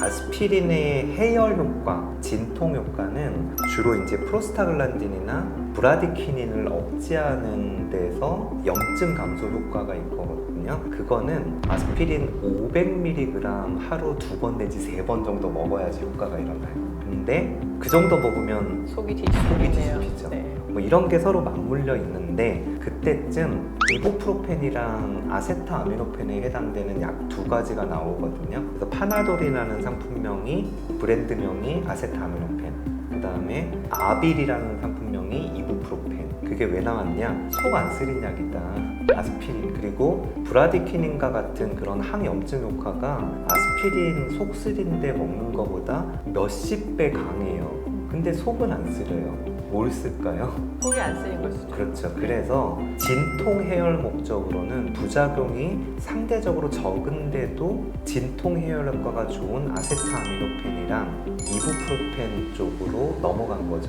아스피린의 해열 효과, 진통 효과는 주로 이제 프로스타글란딘이나 브라디키닌을 억제하는 데서 염증 감소 효과가 있거든요. 그거는 아스피린 500mg 하루 두 번 내지 세 번 정도 먹어야지 효과가 일어나요. 근데 그 정도 먹으면 속이 속이 뒤집히네요. 이런 게 서로 맞물려 있는데 그때쯤 이보프로펜이랑 아세타아미노펜에 해당되는 약 두 가지가 나오거든요. 그래서 파나돌이라는 상품명이 브랜드명이 아세타아미노펜. 그다음에 아빌이라는 상품명이 이부프로펜. 그게 왜 나왔냐? 속 안 쓰린 약이다. 아스피린 그리고 브라디키닌과 같은 그런 항염증 효과가 아스피린 속 쓰린데 먹는 것보다 몇십 배 강해요. 근데 속은 안 쓰려요. 뭘 쓸까요? 속이 안 쓰인 걸 수도. 그렇죠. 그래서 진통 해열 목적으로는 부작용이 상대적으로 적은데도 진통 해열 효과가 좋은 아세타아미노펜이랑 이부프로펜 쪽으로 넘어간 거죠.